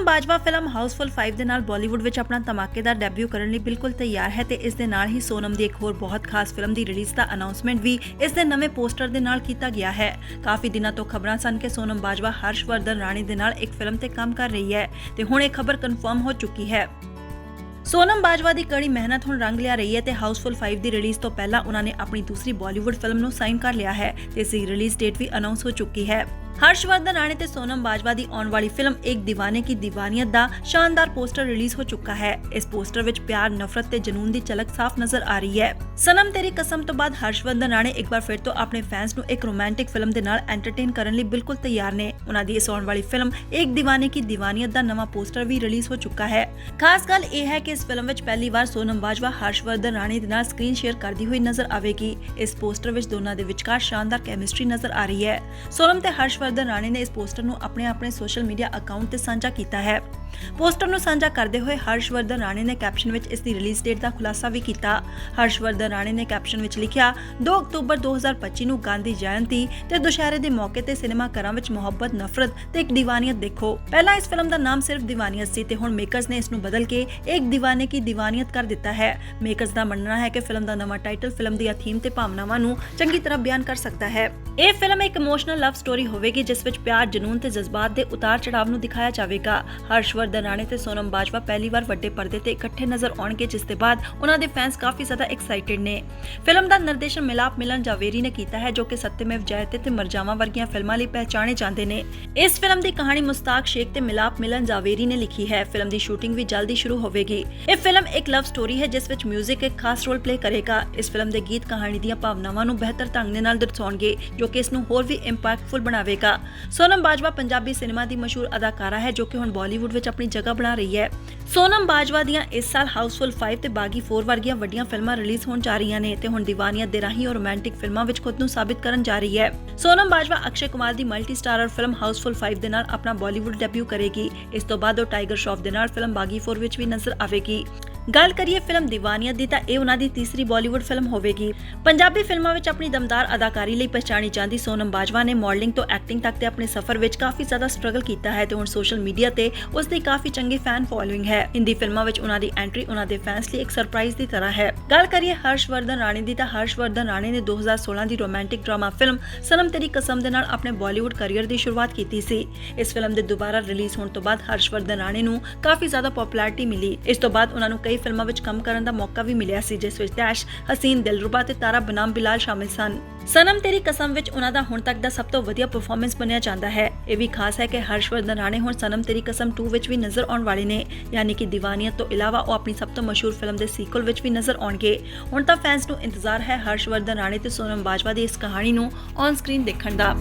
Sonam Bajwa film Housefull 5 ਦੇ ਨਾਲ ਬਾਲੀਵੁੱਡ ਵਿੱਚ ਆਪਣਾ ਧਮਾਕੇਦਾਰ ਡੈਬਿਊ ਕਰਨ ਲਈ ਬਿਲਕੁਲ ਤਿਆਰ ਹੈ ਤੇ ਇਸ ਦੇ ਨਾਲ ਹੀ ਸੋਨਮ ਦੀ ਇੱਕ ਹੋਰ ਬਹੁਤ ਖਾਸ ਫਿਲਮ ਦੀ ਰਿਲੀਜ਼ ਦਾ ਅਨਾਉਂਸਮੈਂਟ ਵੀ ਇਸ ਦੇ ਨਵੇਂ ਪੋਸਟਰ ਦੇ ਨਾਲ ਕੀਤਾ ਗਿਆ ਹੈ। ਕਾਫੀ ਦਿਨਾਂ ਤੋਂ ਖਬਰਾਂ ਸਨ ਕਿ ਸੋਨਮ ਬਾਜਵਾ ਹਰਸ਼ਵਰਧਨ ਰਾਣੀ ਦੇ ਨਾਲ ਇੱਕ ਫਿਲਮ ਤੇ ਕੰਮ ਕਰ ਰਹੀ ਹੈ ਤੇ ਹੁਣ ਇਹ ਖਬਰ ਕਨਫਰਮ ਹੋ ਚੁੱਕੀ ਹੈ। ਸੋਨਮ ਬਾਜਵਾ ਦੀ ਕੜੀ ਮਿਹਨਤ ਹੁਣ ਰੰਗ ਲਿਆ ਰਹੀ ਹੈ ਤੇ ਹਾਊਸਫੁੱਲ 5 ਦੀ ਰਿਲੀਜ਼ ਤੋਂ ਪਹਿਲਾਂ ਉਹਨਾਂ ਨੇ ਆਪਣੀ ਦੂਸਰੀ ਬਾਲੀਵੁੱਡ ਫਿਲਮ ਨੂੰ ਸਾਈਨ ਕਰ ਲਿਆ ਹੈ ਤੇ ਇਸ ਦੀ ਰਿਲੀਜ਼ ਡੇਟ ਵੀ ਅਨਾਉਂਸ ਹੋ ਚੁੱਕੀ ਹੈ। हर्षवर्धन राणे ਤੇ ਸੋਨਮ ਬਾਜਵਾ ਦੀ ਆਉਣ ਵਾਲੀ ਫਿਲਮ ਇੱਕ دیਵਾਨੇ ਕੀ دیਵਾਨੀਅਤ ਦਾ ਸ਼ਾਨਦਾਰ ਪੋਸਟਰ ਰਿਲੀਜ਼ ਹੋ ਚੁੱਕਾ ਹੈ। ਇਸ ਪੋਸਟਰ ਵਿੱਚ ਪਿਆਰ, ਨਫ਼ਰਤ ਤੇ ਜਨੂਨ ਦੀ ਝਲਕ ਸਾਫ਼ ਨਜ਼ਰ ਆ ਰਹੀ ਹੈ। ਸਨਮ, ਤੇਰੀ ਕਸਮ ਤੋਂ ਬਾਅਦ ਹਰਸ਼ਵਰਧਨ ਰਾਣੇ ਇੱਕ ਵਾਰ ਫਿਰ ਤੋਂ ਆਪਣੇ ਫੈਨਸ ਨੂੰ ਇੱਕ ਰੋਮਾਂਟਿਕ ਫਿਲਮ ਦੇ ਨਾਲ ਐਂਟਰਟੇਨ ਕਰਨ ਲਈ ਬਿਲਕੁਲ ਤਿਆਰ ਨੇ। ਉਹਨਾਂ ਦੀ ਇਸ ਆਉਣ ਵਾਲੀ ਫਿਲਮ ਇੱਕ دیਵਾਨੇ ਕੀ دیਵਾਨੀਅਤ ਦਾ ਨਵਾਂ ਪੋਸਟਰ ਵੀ ਰਿਲੀਜ਼ ਹੋ ਚੁੱਕਾ ਹੈ। ਖਾਸ ਗੱਲ ਇਹ ਹੈ ਕਿ ਇਸ ਫਿਲਮ ਵਿੱਚ ਪਹਿਲੀ ਵਾਰ ਸੋਨਮ ਬਾਜਵਾ ਹਰਸ਼ਵਰਧਨ ਰਾਣੇ ਦੇ ਨਾਲ ਸਕਰੀਨ ਸ਼ੇਅਰ ਕਰਦੀ ਹੋਈ ਨਜ਼ਰ ਆਵੇਗੀ। ਇਸ ਪੋਸਟਰ ਵਿੱਚ ਦੋਨਾਂ ਦੇ ਵਿਚਕਾਰ ਸ਼ਾਨਦਾਰ ਕੈਮਿਸਟਰੀ ਨਜ਼ਰ ਆ ਰਹੀ ਹੈ। ਸੋਨਮ ਤੇ ਹਰਸ਼ਵਰ ਰਾਣੇ ਨੇ ਇਸ ਪੋਸਟਰ ਨੂੰ ਆਪਣੇ ਆਪਣੇ ਸੋਸ਼ਲ ਮੀਡੀਆ ਅਕਾਊਂਟ ਤੇ ਸਾਂਝਾ ਕੀਤਾ ਹੈ। ਪੋਸਟਰ ਨੂੰ ਸਾਂਝਾ ਕਰਦੇ ਹੋਏ ਹਰਸ਼ਵਰਧਨ ਰਾਣੇ ਨੇ ਕੈਪਸ਼ਨ ਵਿੱਚ ਇਸ ਦੀ ਰਿਲੀਜ਼ ਡੇਟ ਦਾ ਖੁਲਾਸਾ ਵੀ ਕੀਤਾ। ਹਰਸ਼ਵਰਧਨ ਰਾਣੇ ਨੇ ਕੈਪਸ਼ਨ ਵਿੱਚ ਲਿਖਿਆ 2 ਅਕਤੂਬਰ 2025 ਨੂੰ ਗਾਂਧੀ ਜਯੰਤੀ ਤੇ ਦੁਸ਼ਹਿਰੇ ਦੇ ਮੌਕੇ ਤੇ ਸਿਨੇਮਾ ਘਰਾਂ ਵਿੱਚ ਮੁਹੱਬਤ, ਨਫ਼ਰਤ ਤੇ ਇੱਕ ਦੀਵਾਨੀਅਤ ਦੇਖੋ। ਪਹਿਲਾਂ ਇਸ ਫਿਲਮ ਦਾ ਨਾਮ ਸਿਰਫ ਦੀਵਾਨੀਅਤ ਸੀ ਤੇ ਹੁਣ ਮੇਕਰਸ ਨੇ ਇਸ ਨੂੰ ਬਦਲ ਕੇ ਇੱਕ ਦੀਵਾਨੇ ਕੀ ਦੀਵਾਨੀਅਤ ਕਰ ਦਿੱਤਾ ਹੈ। ਮੇਕਰਸ ਦਾ ਮੰਨਣਾ ਹੈ ਕਿ ਫਿਲਮ ਦਾ ਨਵਾਂ ਟਾਈਟਲ ਫਿਲਮ ਦੀਆਂ ਥੀਮ ਤੇ ਭਾਵਨਾਵਾਂ ਨੂੰ ਚੰਗੀ ਤਰ੍ਹਾਂ ਬਿਆਨ ਕਰ ਸਕਦਾ ਹੈ। ਇਹ ਫਿਲਮ ਇੱਕ ਇਮੋਸ਼ਨਲ ਲਵ ਸਟੋਰੀ ਹੋਵੇਗੀ, ਜਿਸ ਵਿੱਚ ਪਿਆਰ, ਜਨੂਨ ਤੇ ਜਜ਼ਬਾਤ ਦੇ ਉਤਾਰ ਚੜਾਵ ਨੂੰ ਦਿਖਾਇਆ ਜਾਵੇਗਾ। ਹਰਸ਼ ਹਰਸ਼ਵਰਧਨ ਰਾਣੇ ਤੇ ਸੋਨਮ ਬਾਜਵਾ ਪਹਿਲੀ ਵਾਰ ਵੱਡੇ ਪਰਦੇ ਤੇ ਇਕੱਠੇ ਨਜ਼ਰ ਆਉਣਗੇ, ਜਿਸ ਦੇ ਬਾਅਦ ਉਹਨਾਂ ਦੇ ਫੈਨਸ ਕਾਫੀ ਜ਼ਿਆਦਾ ਐਕਸਾਈਟਿਡ ਨੇ। ਫਿਲਮ ਦਾ ਨਿਰਦੇਸ਼ਨ ਮਿਲਾਪ ਮਿਲਨ ਜਾਵੇਰੀ ਨੇ ਕੀਤਾ ਹੈ, ਜੋ ਕਿ ਸੱਤੇਮੇਵ ਜਯਤੇ ਤੇ ਮਰਜਾਵਾ ਵਰਗੀਆਂ ਫਿਲਮਾਂ ਲਈ ਪਹਿਚਾਣੇ ਜਾਂਦੇ ਨੇ। ਇਸ ਫਿਲਮ ਦੀ ਕਹਾਣੀ ਮੁਸਤਾਕ ਸ਼ੇਖ ਤੇ ਮਿਲਾਪ ਮਿਲਨ ਜਾਵੇਰੀ ਨੇ ਲਿਖੀ ਹੈ। ਫਿਲਮ ਦੀ ਸ਼ੂਟਿੰਗ ਵੀ ਜਲਦੀ ਸ਼ੁਰੂ ਹੋਵੇਗੀ। ਇਹ ਫਿਲਮ ਇੱਕ ਲਵ ਸਟੋਰੀ ਹੈ, ਜਿਸ ਵਿੱਚ 뮤직 ਇੱਕ ਖਾਸ ਰੋਲ ਪਲੇ ਕਰੇਗਾ। ਇਸ ਫਿਲਮ ਦੇ ਗੀਤ ਕਹਾਣੀ ਦੀਆਂ ਭਾਵਨਾਵਾਂ ਨੂੰ ਬਿਹਤਰ ਢੰਗ ਦੇ ਨਾਲ ਦਰਸਾਉਣਗੇ, ਜੋ ਕਿ ਇਸ ਨੂੰ ਹੋਰ ਵੀ ਇੰਪੈਕਟਫੁਲ ਬਣਾਵੇਗਾ। ਸੋਨਮ ਬਾਜਵਾ ਪੰਜਾਬੀ ਸਿਨੇਮਾ ਦੀ ਮਸ਼ਹੂਰ ਅਦਾਕਾਰਾ ਹੈ, ਜੋ ਕਿ ਹੁਣ ਬਾਲੀਵੁੱਡ ਵਿੱਚ ਆਪਣੀ ਜਗ੍ਹਾ ਬਣਾ ਰਹੀ ਹੈ। ਸੋਨਮ ਬਾਜਵਾ ਦੀਆਂ ਇਸ ਸਾਲ ਹਾਊਸਫੁੱਲ 5 ਤੇ ਬਾਗੀ 4 ਵਰਗੀਆਂ ਵੱਡੀਆਂ ਫਿਲਮਾਂ ਰਿਲੀਜ਼ ਹੋਣ ਜਾ ਰਹੀਆਂ ਨੇ ਤੇ ਹੁਣ ਦੀਵਾਨੀਆਂ ਦੇ ਰਾਹੀਂ ਉਹ ਰੋਮਾਂਟਿਕ ਫਿਲਮਾਂ ਵਿੱਚ ਖੁਦ ਨੂੰ ਸਾਬਿਤ ਕਰਨ ਜਾ ਰਹੀ ਹੈ। ਸੋਨਮ ਬਾਜਵਾ ਅਕਸ਼ੇ ਕੁਮਾਰ ਦੀ ਮਲਟੀ ਸਟਾਰਰ ਫਿਲਮ ਹਾਊਸਫੁੱਲ 5 ਦੇ ਨਾਲ ਆਪਣਾ ਬਾਲੀਵੁੱਡ ਡੈਬਿਊ ਕਰੇਗੀ। ਇਸ ਤੋਂ ਬਾਅਦ ਉਹ ਟਾਈਗਰ ਸ਼ੌਫ ਦੇ ਨਾਲ ਫਿਲਮ ਬਾਗੀ 4 ਵਿੱਚ ਵੀ ਨਜ਼ਰ ਆਵੇਗੀ। ਗੱਲ ਕਰੀਏ ਫਿਲਮ ਦੀਵਾਨੀਅਤ ਦੀ ਤਾਂ ਇਹ ਉਹਨਾਂ ਦੀ ਤੀਸਰੀ ਬਾਲੀਵੁੱਡ ਫਿਲਮ ਹੋਵੇਗੀ। ਪੰਜਾਬੀ ਫਿਲਮਾਂ ਵਿੱਚ ਆਪਣੀ ਦਮਦਾਰ ਅਦਾਕਾਰੀ ਲਈ ਪਛਾਣੀ ਜਾਂਦੀ ਸੋਨਮ ਬਾਜਵਾ ਨੇ ਮਾਡਲਿੰਗ ਤੋਂ ਐਕਟਿੰਗ ਤੱਕ ਤੇ ਆਪਣੇ ਸਫ਼ਰ ਵਿੱਚ ਕਾਫੀ ਜ਼ਿਆਦਾ ਸਟਰਗਲ ਕੀਤਾ ਹੈ ਤੇ ਹੁਣ ਸੋਸ਼ਲ ਮੀਡੀਆ ਤੇ ਉਸ ਦੀ ਕਾਫੀ ਚੰਗੀ ਫੈਨ ਫੋਲੋਇੰਗ ਹੈ। ਹਿੰਦੀ ਫਿਲਮਾਂ ਵਿੱਚ ਉਹਨਾਂ ਦੀ ਐਂਟਰੀ ਉਹਨਾਂ ਦੇ ਫੈਨਸ ਲਈ ਇੱਕ ਸਰਪ੍ਰਾਈਜ਼ ਦੀ ਤਰ੍ਹਾਂ ਹੈ। ਗੱਲ ਕਰੀਏ ਹਰਸ਼ਵਰਧਨ ਰਾਣੀ ਦੀ ਤਾਂ ਹਰਸ਼ਵਰਧਨ ਰਾਣੀ ਨੇ 2016 ਦੀ romantic drama film Sanam Teri Kasam ਦੇ ਨਾਲ ਆਪਣੇ ਬਾਲੀਵੁੱਡ ਕੈਰੀਅਰ ਦੀ ਸ਼ੁਰੂਆਤ ਕੀਤੀ ਸੀ। ਇਸ ਫਿਲਮ ਦੇ ਦੁਬਾਰਾ ਰਿਲੀਜ਼ ਹੋਣ ਤੋਂ ਬਾਅਦ ਹਰਸ਼ਵਰਧਨ ਰਾਣੀ ਨੂੰ ਕਾਫੀ ਜ਼ਿਆਦਾ ਪਪੂਲੈਰਿਟੀ ਮਿਲੀ। ਇਸ ਤੋਂ ਬਾਅਦ ਉਹਨਾਂ ਨੂੰ ਕਈ ਫਿਲਮਾਂ ਵਿੱਚ ਕੰਮ ਕਰਨ ਦਾ ਮੌਕਾ ਵੀ ਮਿਲਿਆ ਸੀ, ਜਿਸ ਵਿੱਚ ਦੈਸ਼, ਹਸੀਨ, ਦਿਲਰੂਬਾ ਤੇ ਤਾਰਾ ਬਨਾਮ ਬਿਲਾਲ ਸ਼ਾਮਿਲ ਸਨ। ਸਨਮ ਤੇਰੀ ਕਸਮ ਵਿੱਚ ਉਹਨਾਂ ਦਾ ਹੁਣ ਤੱਕ ਦਾ ਸਭ ਤੋਂ ਵਧੀਆ ਪਰਫਾਰਮੈਂਸ ਬਣਿਆ ਜਾਂਦਾ ਹੈ। ਇਹ ਵੀ ਖਾਸ ਹੈ ਕਿ ਹਰਸ਼ਵਰਧਨ ਰਾਣੇ ਹੁਣ ਸਨਮ ਤੇਰੀ ਕਸਮ 2 ਵਿੱਚ ਵੀ ਨਜ਼ਰ ਆਉਣ ਵਾਲੇ ਨੇ, ਯਾਨੀ ਕਿ ਦੀਵਾਨੀਅਤ ਤੋਂ ਇਲਾਵਾ ਉਹ ਆਪਣੀ ਸਭ ਤੋਂ ਮਸ਼ਹੂਰ ਫਿਲਮ ਦੇ ਸੀਕੁਅਲ ਵਿੱਚ ਵੀ ਨਜ਼ਰ ਆਉਣਗੇ। ਹੁਣ ਤਾਂ ਫੈਨਸ ਨੂੰ ਇੰਤਜ਼ਾਰ ਹੈ ਹਰਸ਼ਵਰਧਨ ਰਾਣੇ ਤੇ ਸੋਨਮ ਬਾਜਵਾ ਦੀ ਇਸ ਕਹਾਣੀ ਨੂੰ ਔਨ ਸਕਰੀਨ ਦੇਖਣ ਦਾ।